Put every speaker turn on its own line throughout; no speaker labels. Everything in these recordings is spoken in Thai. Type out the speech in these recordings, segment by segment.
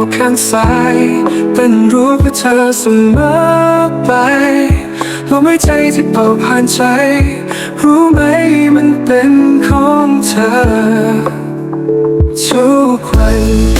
อกข้างซ้าย เป็นรูปเธอเสมอไปลมหายใจที่เป่าผ่านใจ รู้ไหมมันเป็นของเธอทุกวัน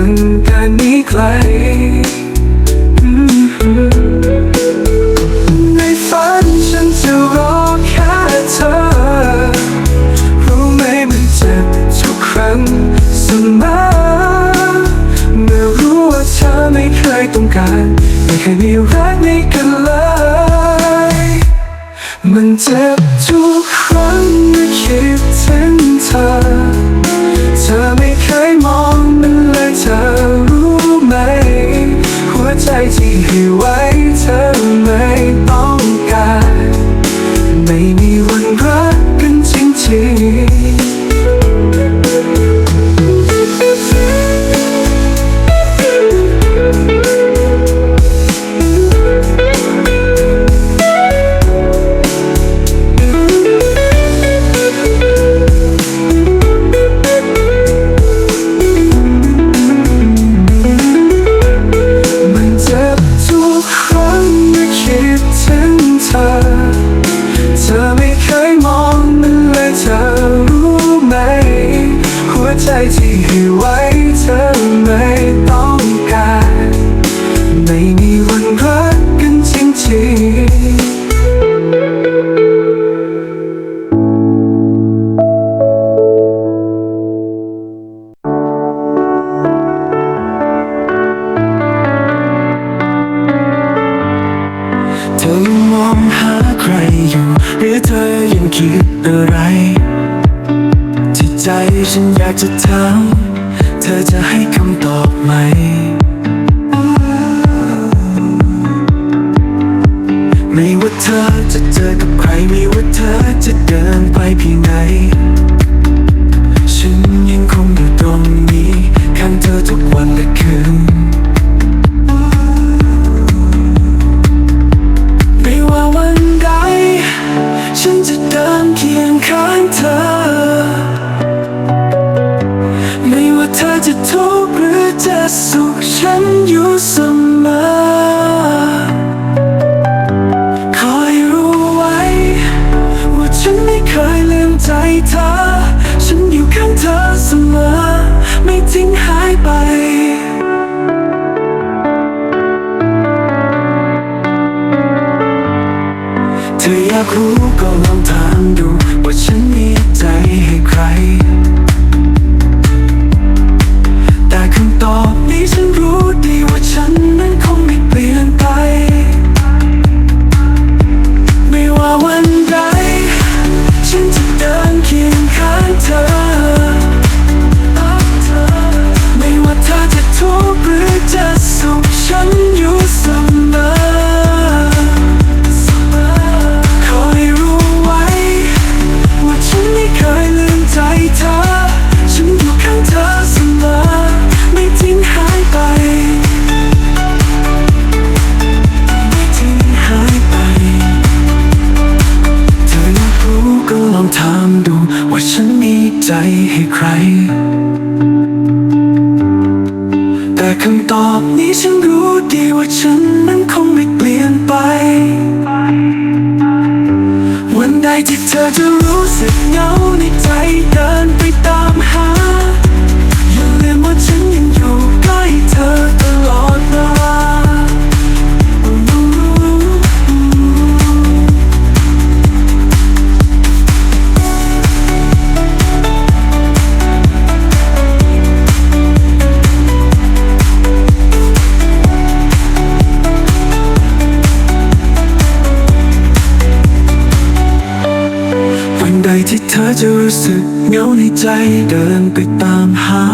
ยังการนี้ไกลในฝันฉันจะรอแค่เธอ รู้ไหมมันเจ็บทุกครั้งเสมอเมื่อรู้ว่าเธอไม่เคยต้องการ ไม่เคยมีรักในกันเลย มันเจ็บ จะเจอกับใครไม่ว่าเธอจะเดินไปเพียงไหน ฉันยังคงอยู่ตรงนี้ข้างเธอทุกวันและคืน ไม่ว่าวันใด ฉันจะเดินเคียงข้างเธอ ไม่ว่าเธอจะทุกข์หรือจะสุขฉันอยู่เสมอากรู้ก็ลองถามดูว่าฉันมีใจให้ใคร แต่คำตอบนี้ฉันรู้ดีว่าฉันนั้นคงไม่เปลี่ยนไป ไม่ว่าวันใด ฉันจะเดินเคียงข้างเธอ ไม่ว่าเธอจะทุกข์หรือจะสุขฉัน แต่คำตอบนี้ฉันรู้ดีว่าฉันนั้นคงไม่เปลี่ยนไป วันใดที่เธอจะรู้สึกเหงาในใจเดินไปตาม ที่เธอจะรู้สึกเหงาในใจเดินไปตามหา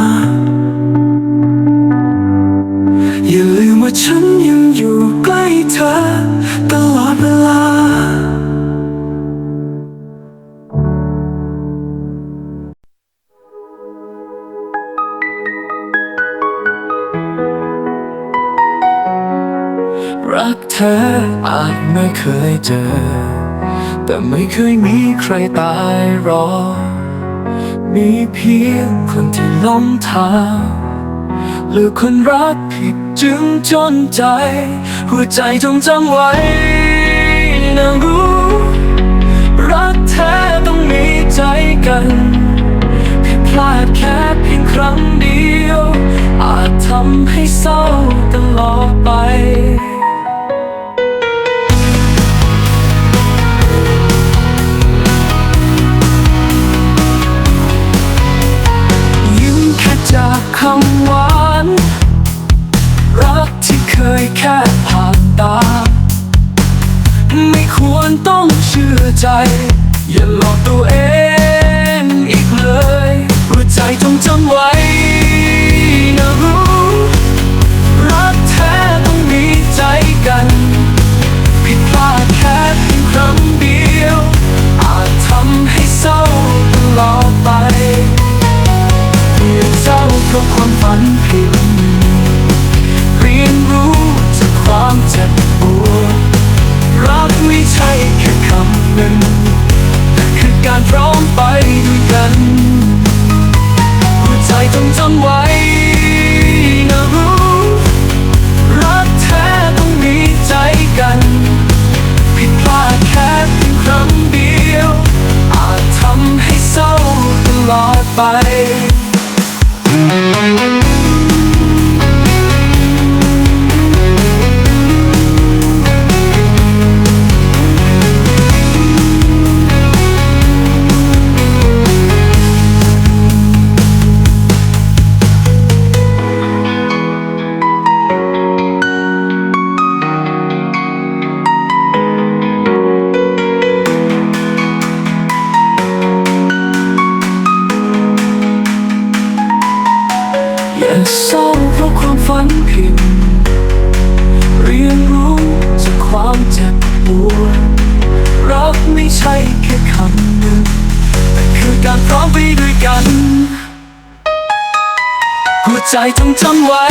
อย่าลืมว่าฉันยังอยู่ใกล้เธอตลอดเวลา รักเธออาจไม่เคยเจอ แต่ไม่เคยมีใครตายรอ มีเพียงคนที่ล้มทางหรือคนรักผิดจึงจนใจ หัวใจจงจำไว้นะรู้ รักแท้ต้องมีใจกันผิดพลาดแค่เพียงครั้งเดียว อาจทำให้เศร้าตลอดไป คำหวาน รักที่เคยแค่ผ่านตา ไม่ควรต้องเชื่อใจ ล กัน หัวใจจงจำไว้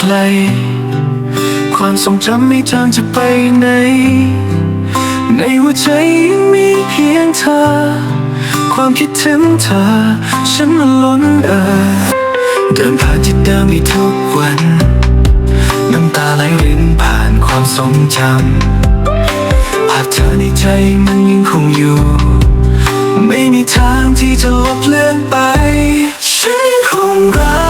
ไกล ความทรงจำไม่จางจะไปไหน ในหัวใจยังมีเพียงเธอ ความคิดถึงเธอ ฉันมันล้นเอ่อเดินผ่านที่เดิมทุกวัน น้ำตาไหลรินผ่านความทรงจำภาพเธอในใจมันยังคงอยู่ ไม่มีทางที่จะลบเลือนไป ฉันคงรัก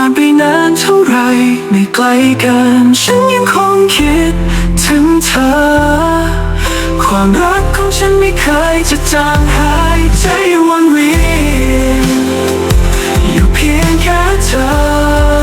ผ่านไปนานเท่าไรไม่ไกลกัน ฉันยังคงคิดถึงเธอ ความรักของฉันไม่เคยจะจางหายใจวันวีอยู่เพียงแค่เธอ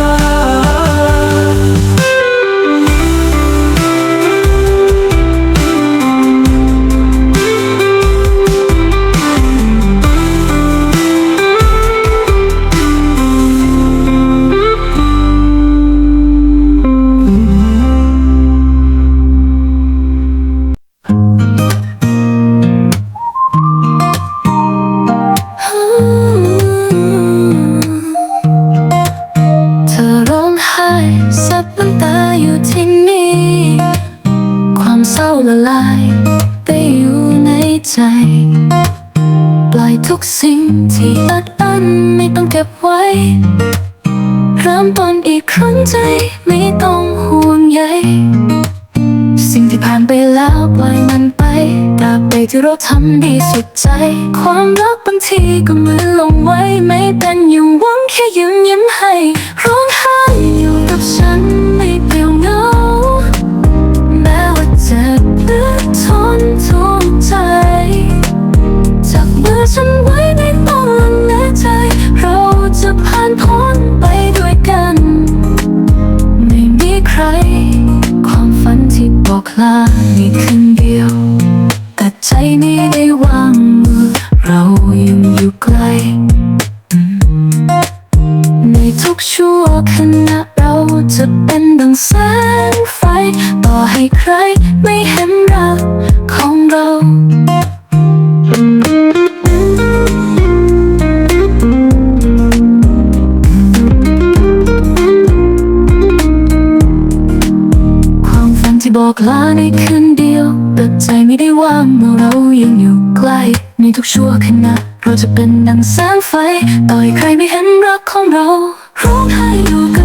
ทุก
สิ่งที่อัดอั้นไม่ต้องเก็บไว้ เริ่มต้นอีกครั้งใจไม่ต้องห่วงใยสิ่งที่ผ่านไปแล้วปล่อยมันไปตราบใดที่เราทำดีสุดใจ ความรักบางทีก็เหมือนลงไว้ ไม่เป็นอย่างหวังแค่ยิ้มยิ้มให้ ร้องไห้อยู่กับฉัน ทุกชั่วขณะเราจะเป็นดังแสงไฟ ต่อให้ใครไม่เห็นรักของเราความฝันที่บอกลาในคืนเดียวแต่ใจไม่ได้ว่างเมื่อเรายังอยู่ใกล้ในทุกชั่วขณะเราจะเป็นดังแสงไฟ ต่อให้ใครไม่เห็นรักของเรา ร้องไห้อยู่กับ